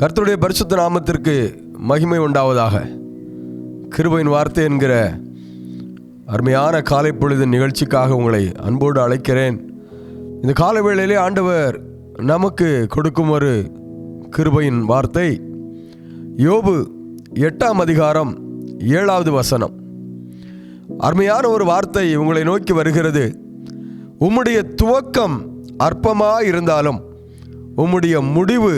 கர்த்தருடைய பரிசுத்த நாமத்திற்கு மகிமை உண்டாவதாக. கிருபையின் வார்த்தை என்கிற அருமையான காலை பொழுது நிகழ்ச்சிக்காக உங்களை அன்போடு அழைக்கிறேன். இந்த கால வேளையிலே ஆண்டவர் நமக்கு கொடுக்கும் ஒரு கிருபையின் வார்த்தை யோபு எட்டாம் அதிகாரம் ஏழாவது வசனம். அருமையான ஒரு வார்த்தை உங்களை நோக்கி வருகிறது. உம்முடைய துவக்கம் அற்பமாக இருந்தாலும் உம்முடைய முடிவு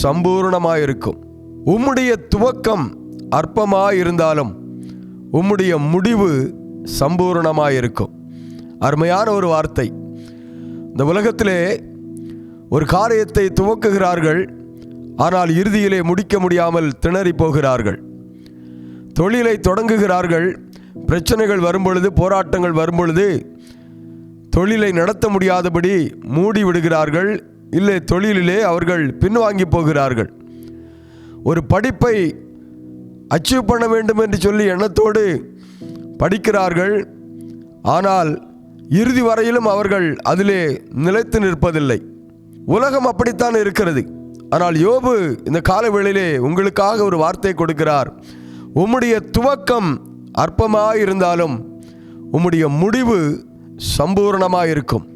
சம்பூர்ணமாயிருக்கும். உம்முடைய துவக்கம் அற்பமாக இருந்தாலும் உம்முடைய முடிவு சம்பூர்ணமாயிருக்கும். அருமையான ஒரு வார்த்தை. இந்த உலகத்திலே ஒரு காரியத்தை துவக்குகிறார்கள் ஆனால் இறுதியிலே முடிக்க முடியாமல் திணறி போகிறார்கள். தொழிலை தொடங்குகிறார்கள் பிரச்சனைகள் வரும்பொழுது போராட்டங்கள் வரும்பொழுது தொழிலை நடத்த முடியாதபடி மூடி விடுகிறார்கள் இல்லை தொழிலிலே அவர்கள் பின்வாங்கி போகிறார்கள். ஒரு படிப்பை அச்சீவ் பண்ண வேண்டும் என்று சொல்லி எண்ணத்தோடு படிக்கிறார்கள். ஆனால் இறுதி வரையிலும் அவர்கள் அதிலே நிலைத்து நிற்பதில்லை. உலகம் அப்படித்தான் இருக்கிறது. ஆனால் யோபு இந்த காலவேளையிலே உங்களுக்காக ஒரு வார்த்தை கொடுக்கிறார். உம்முடைய துவக்கம் அற்பமாக இருந்தாலும் உம்முடைய முடிவு சம்பூர்ணமாக இருக்கும்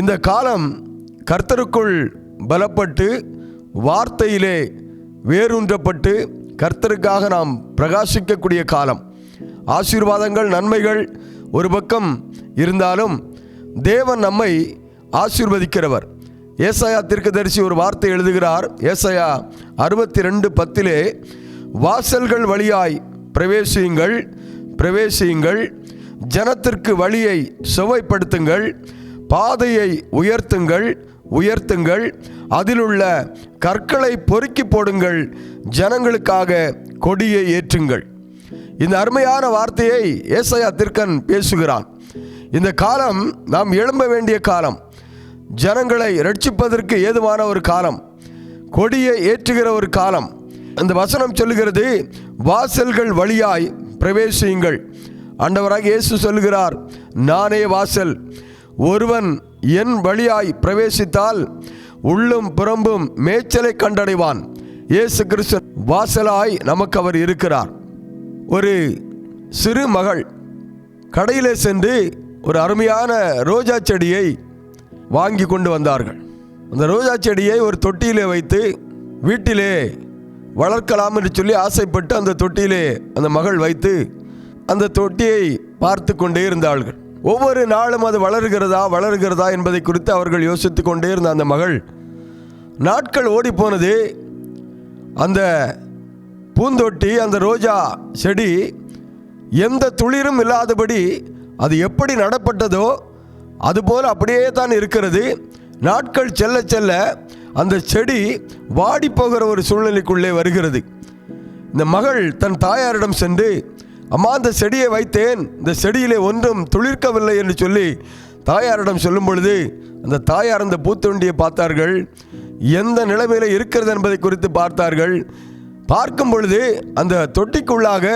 இந்த காலம் கர்த்தருக்குள் பலப்பட்டு வார்த்தையிலே வேரூன்றப்பட்டு கர்த்தருக்காக நாம் பிரகாசிக்கக்கூடிய காலம். ஆசீர்வாதங்கள் நன்மைகள் ஒரு பக்கம் இருந்தாலும் தேவன் நம்மை ஆசீர்வதிக்கிறவர். ஏசாயா தீர்க்கதரிசி ஒரு வார்த்தை எழுதுகிறார். ஏசாயா அறுபத்தி ரெண்டு பத்திலே வாசல்கள் வழியாய் பிரவேசியுங்கள் பிரவேசியுங்கள். ஜனத்திற்கு வழியை சுவைப்படுத்துங்கள். பாதையை உயர்த்துங்கள் உயர்த்துங்கள். அதிலுள்ள கற்களை பொறுக்கி போடுங்கள். ஜனங்களுக்காக கொடியை ஏற்றுங்கள். இந்த அருமையான வார்த்தையை ஏசையா திருக்கன் பேசுகிறான். இந்த காலம் நாம் எழும்ப வேண்டிய காலம். ஜனங்களை ரட்சிப்பதற்கு ஏதுவான ஒரு காலம். கொடியை ஏற்றுகிற ஒரு காலம். அந்த வசனம் சொல்லுகிறது வாசல்கள் வழியாய் பிரவேசியுங்கள். ஆண்டவராக இயேசு சொல்லுகிறார் நானே வாசல். ஒருவன் என் வழியாய் பிரவேசித்தால் உள்ளும் புறம்பும் மேய்ச்சலை கண்டடைவான். இயேசு கிறிஸ்து வாசலாய் நமக்கு அவர் இருக்கிறார். ஒரு சிறு மகள் கடையிலே சென்று ஒரு அருமையான ரோஜா செடியை வாங்கி கொண்டு வந்தார்கள். அந்த ரோஜா செடியை ஒரு தொட்டியிலே வைத்து வீட்டிலே வளர்க்கலாம் என்று சொல்லி ஆசைப்பட்டு அந்த தொட்டியிலே அந்த மகள் வைத்து அந்த தொட்டியை பார்த்து கொண்டே இருந்தார்கள். ஒவ்வொரு நாளும் அது வளர்கிறதா வளர்கிறதா என்பதை குறித்து அவர்கள் யோசித்து கொண்டே இருந்த அந்த மகள் நாட்கள் ஓடிப்போனது அந்த பூந்தொட்டி அந்த ரோஜா செடி எந்த துளிரும் இல்லாதபடி அது எப்படி நடப்பட்டதோ அதுபோல் அப்படியே தான் இருக்கிறது. நாட்கள் செல்ல செல்ல அந்த செடி வாடி போகிற ஒரு சூழ்நிலைக்குள்ளே வருகிறது. இந்த மகள் தன் தாயாரிடம் சென்று அம்மா அந்த செடியை வைத்தேன். இந்த செடியிலே ஒன்றும் துளிர்க்கவில்லை என்று சொல்லி தாயாரிடம் சொல்லும் பொழுது அந்த தாயார் அந்த பூத்தொண்டியை பார்த்தார்கள். எந்த நிலைமையில் இருக்கிறது என்பதை குறித்து பார்த்தார்கள். பார்க்கும் பொழுது அந்த தொட்டிக்குள்ளாக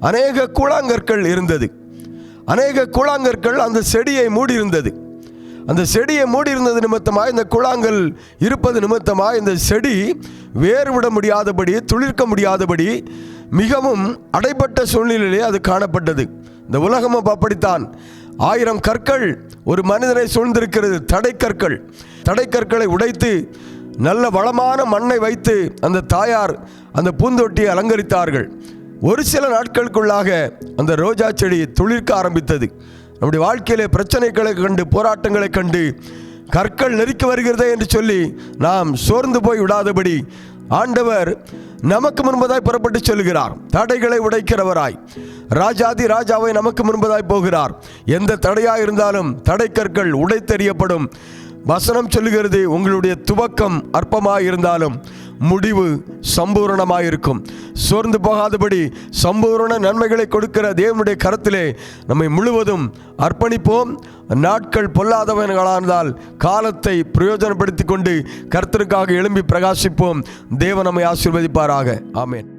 அநேக கூழாங்கற்கள் இருந்தது. அநேக கூழாங்கற்கள் அந்த செடியை மூடியிருந்தது. அந்த செடியை மூடியிருந்தது நிமித்தமாக இந்த குழாங்கள் இருப்பது நிமித்தமாக இந்த செடி வேறு விட முடியாதபடி துளிர்க்க முடியாதபடி மிகவும் அடைப்பட்ட சூழ்நிலையிலே அது காணப்பட்டது. இந்த உலகமும் அப்படித்தான். ஆயிரம் கற்கள் ஒரு மனிதனை சூழ்ந்திருக்கிறது. தடைக்கற்கள் தடைக்கற்களை உடைத்து நல்ல வளமான மண்ணை வைத்து அந்த தாயார் அந்த பூந்தொட்டியை அலங்கரித்தார்கள். ஒரு சில நாட்களுக்குள்ளாக அந்த ரோஜா செடி துளிர்க்க ஆரம்பித்தது. நம்முடைய வாழ்க்கையிலே பிரச்சனைகளை கண்டு போராட்டங்களை கண்டு கற்கள் நெருக்கி வருகிறதே என்று சொல்லி நாம் சோர்ந்து போய் விடாதபடி ஆண்டவர் நமக்கு முன்பதாய் புறப்பட்டு சொல்கிறார். தடைகளை உடைக்கிறவராய். ராஜாதி ராஜாவை நமக்கு முன்பதாய் போகிறார். எந்த தடையாக இருந்தாலும் தடை கற்கள் உடைத்தெறியப்படும். வசனம் சொல்லுகிறது உங்களுடைய துவக்கம் அற்பமாக இருந்தாலும் முடிவு சம்பூரணமாக இருக்கும் சோர்ந்து போகாதபடி சம்பூரண நன்மைகளை கொடுக்கிற தேவனுடைய கரத்திலே நம்மை முழுவதும் அர்ப்பணிப்போம். நாட்கள் பொல்லாதவர்களானால் காலத்தை பிரயோஜனப்படுத்தி கொண்டு கருத்திற்காக எழும்பி பிரகாசிப்போம். தேவன் நம்மை ஆசீர்வதிப்பாராக. ஆமேன்.